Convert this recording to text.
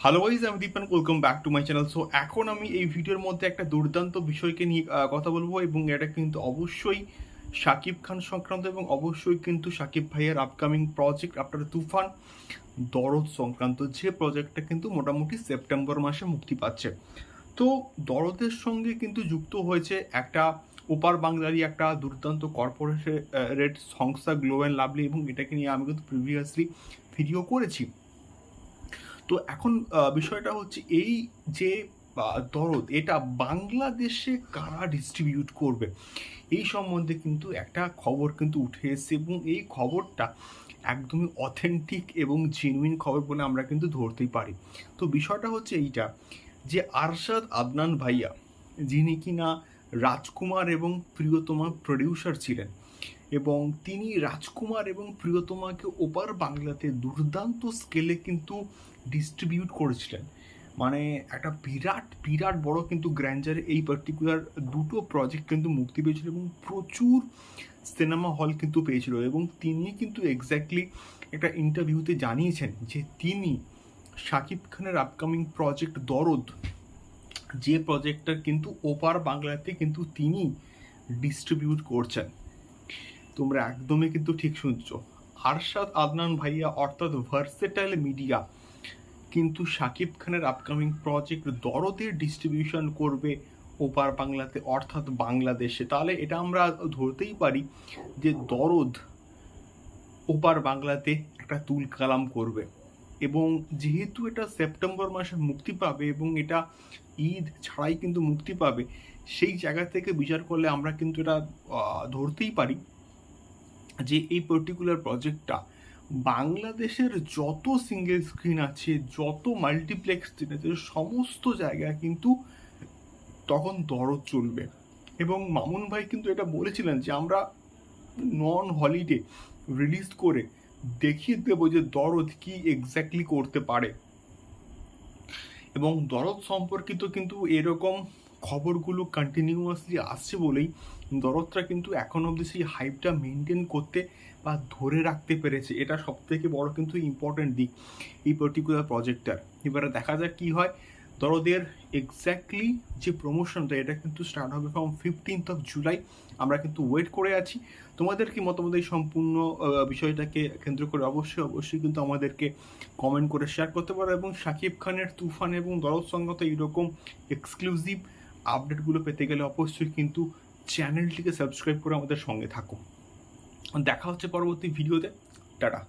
Hello guys আমি Dipan welcome back to my channel so এখন আমি এই ভিডিওর মধ্যে একটা দুর্দান্ত বিষয়কে নিয়ে কথা বলব এবং এটা কিন্তু অবশ্যই শাকিব খান সংক্রান্ত এবং অবশ্যই কিন্তু শাকিব ভাইয়ের আপকামিং প্রজেক্ট আপনার তুফান, দরদ সংক্রান্ত যে প্রজেক্টটা কিন্তু মোটামুটি সেপ্টেম্বর মাসে মুক্তি পাচ্ছে। তো, দরদের সঙ্গে কিন্তু যুক্ত হয়েছে একটা ওপার বাংলারই একটা দুর্দান্ত কর্পোরেশন কর্পোরেট সংস্থা গ্লো অ্যান্ড লাভলি এবং এটাকে নিয়ে আমি কিন্তু প্রিভিয়াসলি ভিডিও করেছি। তো এখন বিষয়টা হচ্ছে এই যে দরদ, এটা বাংলাদেশে কারা ডিস্ট্রিবিউট করবে? এই সম্বন্ধে কিন্তু একটা খবর কিন্তু উঠে এসেছে এবং এই খবরটা একদমই অথেন্টিক এবং জেনুইন খবর বলে আমরা কিন্তু ধরতেই পারি। তো বিষয়টা হচ্ছে এইটা যে, আরশাদ আদনান ভাইয়া, যিনি কিনা রাজকুমার এবং প্রিয়তমা প্রডিউসার ছিলেন এবং তিনি রাজকুমার এবং প্রিয়তমাকে ওপার বাংলাতে দুর্দান্ত স্কেলে কিন্তু ডিস্ট্রিবিউট করেছিলেন। মানে একটা বিরাট বিরাট বড় কিন্তু গ্র্যান্ডারে এই পার্টিকুলার দুটো প্রজেক্ট কিন্তু মুক্তি পেয়েছিল এবং প্রচুর সিনেমা হল কিন্তু পেয়েছিল এবং তিনি কিন্তু এক্স্যাক্টলি একটা ইন্টারভিউতে জানিয়েছেন যে তিনি শাকিব খানের আপকামিং প্রজেক্ট দরদ, যে প্রজেক্টটা কিন্তু ওপার বাংলাতে কিন্তু তিনি ডিস্ট্রিবিউট করছেন। তোমরা একদমই কিন্তু ঠিক শুনছো। আরশাদ আদনান ভাইয়া অর্থাৎ ভার্সেটাইল মিডিয়া কিন্তু শাকিব খানের আপকামিং প্রজেক্ট দরদের ডিস্ট্রিবিউশন করবে ওপার বাংলাতে অর্থাৎ বাংলাদেশে। তাহলে এটা আমরা ধরতেই পারি যে দরদ ওপার বাংলাতে একটা তুল কালাম করবে। এবং যেহেতু এটা সেপ্টেম্বর মাসে মুক্তি পাবে এবং এটা ঈদ ছাড়াই কিন্তু মুক্তি পাবে, সেই জায়গা থেকে বিচার করলে আমরা কিন্তু এটা ধরতেই পারি। যে এই পার্টিকুলার প্রজেক্টটা বাংলাদেশের যত সিঙ্গেল স্ক্রিন আছে, যত মাল্টিপ্লেক্স স্ক্রিন আছে, সমস্ত জায়গায় কিন্তু তখন দরদ চলবে। এবং মামুন ভাই কিন্তু এটা বলেছিলেন যে আমরা নন হলিডে রিলিজ করে দেখিয়ে দেবো যে দরদ কি এক্স্যাক্টলি করতে পারে। এবং দরদ সম্পর্কিত কিন্তু এরকম খবরগুলো কন্টিনিউয়াসলি আসছে বলেই দরদটা কিন্তু এখন অবধি সেই হাইপটা মেনটেন করতে বা ধরে রাখতে পেরেছে। এটা সব থেকে বড় কিন্তু ইম্পর্টেন্ট দিক এই পার্টিকুলার প্রজেক্টটার এবারে দেখা যাক কি হয়। দরদের এক্স্যাক্টলি যে প্রমোশনটা এটা কিন্তু স্টার্ট হবে ফ্রম ফিফটিন্থ অফ জুলাই আমরা কিন্তু ওয়েট করে আছি। তোমাদের কি মতামত এই সম্পূর্ণ বিষয়টাকে কেন্দ্র করে? অবশ্যই অবশ্যই কিন্তু আমাদেরকে কমেন্ট করে শেয়ার করতে পারো। এবং শাকিব খানের তুফান এবং দরদ সঙ্গত এইরকম এক্সক্লুসিভ আপডেটগুলো পেতে গেলে অবশ্যই কিন্তু চ্যানেলটিকে সাবস্ক্রাইব করে আমাদের সঙ্গে থাকো দেখা হচ্ছে পরবর্তী ভিডিওতে। টাটা।